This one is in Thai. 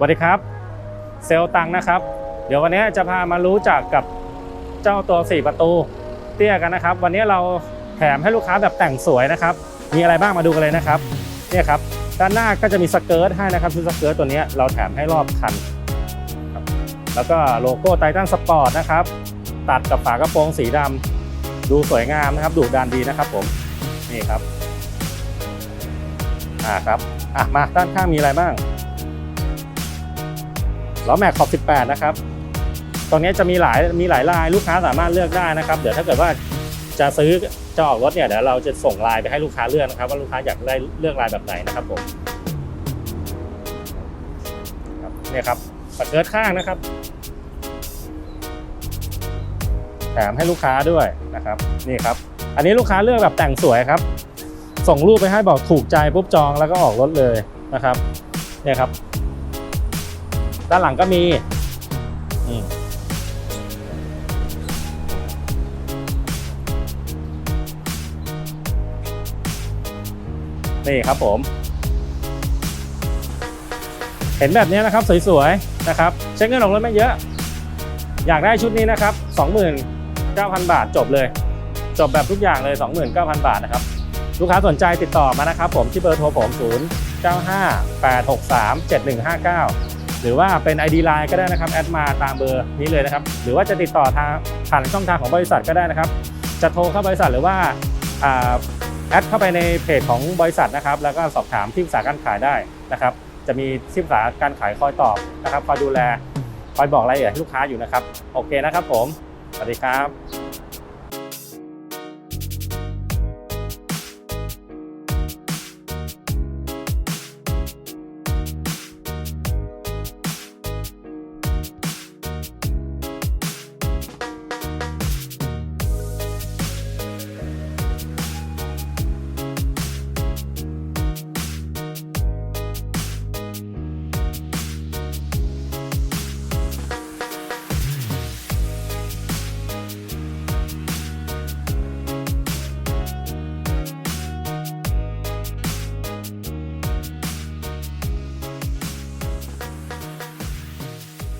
สวัสดีครับ เซลตังนะครับ เดี๋ยววันนี้จะพามารู้จักกับเจ้าตัว 4 ประตูเตี้ยกันนะครับ วันนี้เราแถมให้ลูกค้าแบบแต่งสวยนะครับ มีอะไรบ้างมาดูกันเลยนะครับเนี่ยครับด้านหน้าก็จะมีสเกิร์ตให้นะครับซึ่งสเกิร์ตตัวนี้เราแถมให้รอบคันแล้วก็โลโก้ไททันสปอร์ตนะครับตัดกับฝากระโปรงสีดำดูสวยงามนะครับดูดันดีนะครับผมนี่ครับอ่าครับอะมาด้านข้างมีอะไรบ้าง ล้อแม็กขอบ 18 นะครับ ตรงนี้จะมีหลายมีหลายลายลูกค้าสามารถเลือกได้นะครับ เดี๋ยวถ้าเกิดว่าจะซื้อจะออกรถเนี่ยเดี๋ยวเราจะส่งลายไปให้ลูกค้าเลือกนะครับ ว่าลูกค้าอยากได้เลือกลายแบบไหนนะครับผมเนี่ยครับสเกิร์ตข้างนะครับแถมให้ลูกค้าด้วยนะครับนี่ครับ อันนี้ลูกค้าเลือกแบบแต่งสวยครับ ส่งรูปไปให้บอกถูกใจปุ๊บจองแล้วก็ออกรถเลยนะครับเนี่ยครับ ด้านหลังก็มีนี่ครับผม เห็นแบบนี้นะครับสวยๆนะครับใช้เงินออกรถไม่เยอะ อยากได้ชุดนี้นะครับ 29,000 บาทจบเลย จบแบบทุกอย่างเลย 29,000 บาทนะครับ ลูกค้าสนใจติดต่อมานะครับผมที่เบอร์โทรผม 0 9 5 8 6 3 7 1 5 9 หรือว่าเป็น ID Line ก็ได้นะครับแอดมาตามเบอร์นี้เลยนะครับ หรือว่าจะติดต่อทางผ่านช่องทางของบริษัทก็ได้นะครับ จะโทรเข้าบริษัทหรือว่าแอดเข้าไปในเพจของบริษัทนะครับ แล้วก็สอบถามที่ปรึกษาการขายได้นะครับ จะมีที่ปรึกษาการขายคอยตอบนะครับคอยดูแลคอยบอกรายละเอียดให้ลูกค้าอยู่นะครับ โอเคนะครับผม สวัสดีครับ